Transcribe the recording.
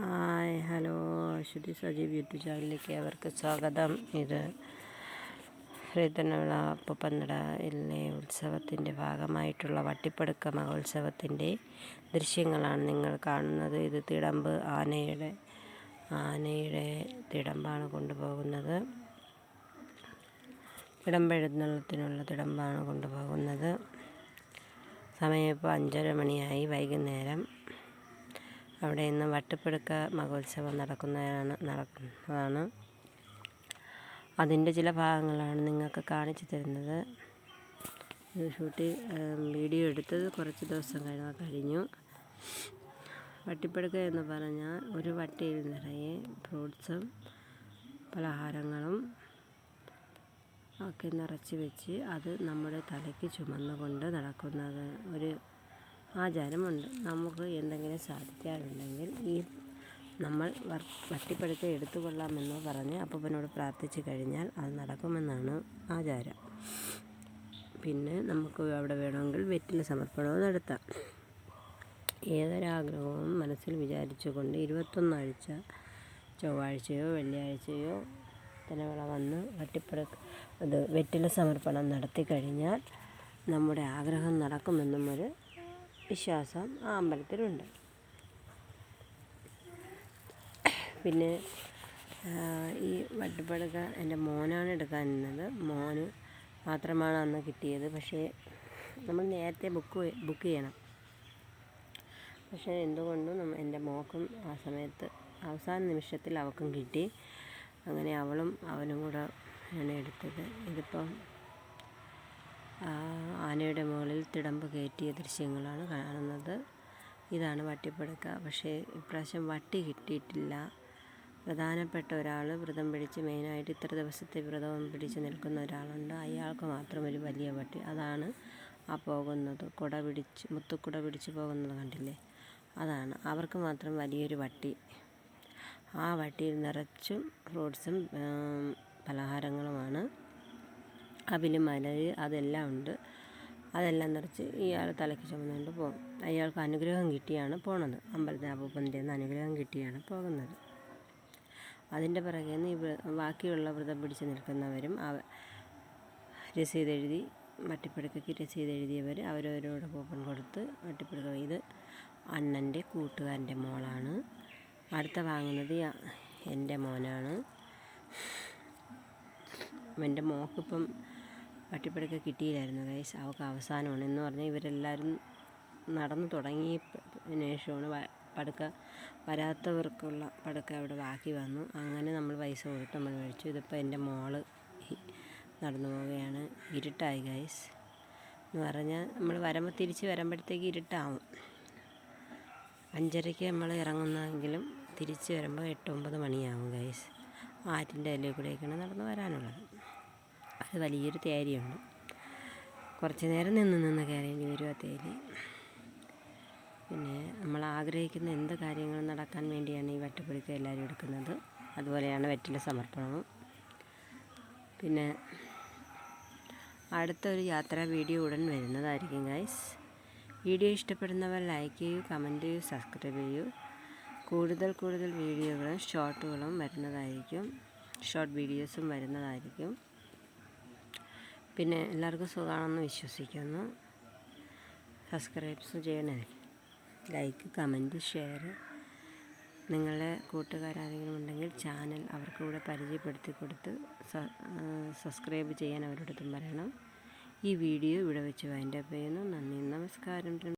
Hi hello. Aswathy Sajeev YouTube ചാനലിലേക്ക് അവർക്ക് സ്വാഗതം. ഇത് ഹരിതനവിള ഇല്ലേ ഉത്സവത്തിന്റെ ഭാഗമായിട്ടുള്ള വട്ടിപ്പടുക്ക മഹോത്സവത്തിന്റെ ദൃശ്യങ്ങളാണ് നിങ്ങൾ കാണുന്നത്. ഇത് തിടമ്പ് ആനയുടെ ആനയുടെ തിടമ്പാണ് കൊണ്ടുപോകുന്നത്. തിടമ്പെഴുന്നള്ളത്തിനുള്ള തിടമ്പാണ് കൊണ്ടുപോകുന്നത്. സമയം ഇപ്പോൾ അഞ്ചര മണിയായി. വൈകുന്നേരം അവിടെ ഇന്ന് വട്ടിപ്പടുക്ക മഹോത്സവം നടക്കുന്നതാണ് നടക്കുന്നതാണ്. അതിന്റെ ചില ഭാഗങ്ങളാണ് നിങ്ങൾക്ക് കാണിച്ചു തരുന്നത്. ഷൂട്ട് വീഡിയോ എടുത്തത് കുറച്ച് ദിവസം കഴിഞ്ഞ കഴിഞ്ഞു. വട്ടിപ്പടുക്ക എന്ന് പറഞ്ഞാൽ ഒരു വട്ടിയിൽ നിറയെ ഫ്രൂട്ട്സും പലഹാരങ്ങളും ഒക്കെ നിറച്ച് വെച്ച് അത് നമ്മുടെ തലയ്ക്ക് ചുമന്നുകൊണ്ട് നടക്കുന്നത്. ഒരു ആചാരമുണ്ട്. നമുക്ക് എന്തെങ്കിലും സാധിക്കാറുണ്ടെങ്കിൽ ഈ നമ്മൾ വട്ടിപ്പടുക്ക എടുത്തു കൊള്ളാമെന്ന് പറഞ്ഞ് അപ്പൂപ്പനോട് പ്രാർത്ഥിച്ചു കഴിഞ്ഞാൽ അത് നടക്കുമെന്നാണ് ആചാരം. പിന്നെ നമുക്ക് അവിടെ വേണമെങ്കിൽ വെറ്റില സമർപ്പണവും നടത്താം. ഏതൊരാഗ്രഹവും മനസ്സിൽ വിചാരിച്ചുകൊണ്ട് ഇരുപത്തൊന്നാഴ്ച ചൊവ്വാഴ്ചയോ വെള്ളിയാഴ്ചയോ തിനവിള വന്ന് വട്ടിപ്പുറക്ക് അത് വെറ്റില സമർപ്പണം നടത്തി കഴിഞ്ഞാൽ നമ്മുടെ ആഗ്രഹം നടക്കുമെന്നും ഒരു വിശ്വാസം ആ അമ്പലത്തിലുണ്ട്. പിന്നെ ഈ വട്ടിപ്പടുക്ക എന്റെ മോനാണ് എടുക്കാൻ നിന്നത്. മോന് മാത്രമാണ് അന്ന് കിട്ടിയത്. പക്ഷേ നമ്മൾ നേരത്തെ ബുക്ക് ബുക്ക് ചെയ്യണം. പക്ഷേ എന്തുകൊണ്ടും എന്റെ മോക്കും ആ സമയത്ത് അവസാന നിമിഷത്തിൽ അവൾക്കും കിട്ടി. അങ്ങനെ അവളും അവനും കൂടെ ആണ് എടുത്തത്. ഇതിപ്പം ആനയുടെ മുകളിൽ തിടമ്പ് കയറ്റിയ ദൃശ്യങ്ങളാണ് കാണുന്നത്. ഇതാണ് വട്ടിപ്പടക്ക. പക്ഷേ ഇപ്രാവശ്യം വട്ടി കിട്ടിയിട്ടില്ല. പ്രധാനപ്പെട്ട ഒരാൾ വ്രതം പിടിച്ച് മെയിനായിട്ട് ഇത്ര ദിവസത്തെ വ്രതം പിടിച്ച് നിൽക്കുന്ന ഒരാളുണ്ട്. അയാൾക്ക് മാത്രം ഒരു വലിയ വട്ടി. അതാണ് ആ പോകുന്നത്. കുട പിടിച്ച് മുത്തുക്കുട പിടിച്ച് പോകുന്നത് കണ്ടില്ലേ? അതാണ്. അവർക്ക് മാത്രം വലിയൊരു വട്ടി. ആ വട്ടിയിൽ നിറച്ചും ഫ്രൂട്ട്സും പലഹാരങ്ങളുമാണ്. അവിലും മലര് അതെല്ലാം ഉണ്ട്. അതെല്ലാം നിറച്ച് ഇയാൾ തലയ്ക്ക് ചുമന്നുകൊണ്ട് പോകും. അയാൾക്ക് അനുഗ്രഹം കിട്ടിയാണ് പോണത്. അമ്പലത്തിൽ അപ്പൂപ്പന്റെ അനുഗ്രഹം കിട്ടിയാണ് പോകുന്നത്. അതിന്റെ പിറകെ നിന്ന് ഈ ബാക്കിയുള്ള വ്രതം പിടിച്ച് നിൽക്കുന്നവരും രസീത് എഴുതി വട്ടിപ്പുഴയ്ക്ക് രസീത് എഴുതിയവർ അവരവരോട് കൂപ്പൺ കൊടുത്ത് വട്ടിപ്പുഴ ഇത് അണ്ണന്റെ കൂട്ടുകാരന്റെ മോളാണ്. അടുത്ത വാങ്ങുന്നത് എന്റെ മോനാണ്. എന്റെ മോക്കിപ്പം പട്ടിപ്പടക്ക കിട്ടിയില്ലായിരുന്നു ഗൈസ് അവൾക്ക് അവസാനമാണ്. എന്ന് പറഞ്ഞാൽ ഇവരെല്ലാവരും നടന്നു തുടങ്ങിയ ശേഷമാണ് പടുക്ക വരാത്തവർക്കുള്ള പടുക്ക അവിടെ ബാക്കി വന്നു. അങ്ങനെ നമ്മൾ പൈസ കൊടുത്ത് നമ്മൾ മേടിച്ചു ഇതിപ്പോൾ എന്റെ മോൾ നടന്നു പോവുകയാണ്. ഇരുട്ടായി ഗൈസ് എന്ന് പറഞ്ഞാൽ നമ്മൾ വരുമ്പോൾ തിരിച്ച് വരുമ്പോഴത്തേക്ക് ഇരുട്ടാവും. അഞ്ചരയ്ക്ക് നമ്മൾ ഇറങ്ങുന്നതെങ്കിലും തിരിച്ച് വരുമ്പോൾ എട്ട് ഒമ്പത് മണിയാവും ഗൈസ് ആറ്റിന്റെ അതിലേ കൂടെയൊക്കെയാണ് നടന്ന് വരാനുള്ളത്. അത് വലിയൊരു തേരിയുണ്ട്. കുറച്ച് നേരം നിന്ന് നിന്ന് കയറേണ്ടി വരും ആ തേരി പിന്നെ നമ്മൾ ആഗ്രഹിക്കുന്ന എന്ത് കാര്യങ്ങളും നടക്കാൻ വേണ്ടിയാണ് ഈ വട്ടപ്പൊടിക്ക എല്ലാവരും എടുക്കുന്നത്. അതുപോലെയാണ് വെറ്റില സമർപ്പണവും. പിന്നെ അടുത്തൊരു യാത്രാ വീഡിയോ ഉടൻ വരുന്നതായിരിക്കും ഗൈസ് വീഡിയോ ഇഷ്ടപ്പെടുന്നവർ ലൈക്ക് ചെയ്യൂ കമന്റ് ചെയ്യൂ സബ്സ്ക്രൈബ് ചെയ്യൂ. കൂടുതൽ കൂടുതൽ വീഡിയോകളും ഷോർട്ടുകളും വരുന്നതായിരിക്കും. ഷോർട്ട് വീഡിയോസും വരുന്നതായിരിക്കും. പിന്നെ എല്ലാവർക്കും സുഖമാണെന്ന് വിശ്വസിക്കുന്നു. സബ്സ്ക്രൈബ്സ് ചെയ്യണേ. ലൈക്ക് കമന്റ് ഷെയർ നിങ്ങളുടെ കൂട്ടുകാരാരെങ്കിലും ഉണ്ടെങ്കിൽ ചാനൽ അവർക്ക് കൂടെ പരിചയപ്പെടുത്തി കൊടുത്ത് സബ്സ്ക്രൈബ് ചെയ്യാൻ അവരോടൊപ്പം പറയണം. ഈ വീഡിയോ ഇവിടെ വെച്ച് വൈൻഡപ്പ് ചെയ്യുന്നു. നന്ദി നമസ്കാരം.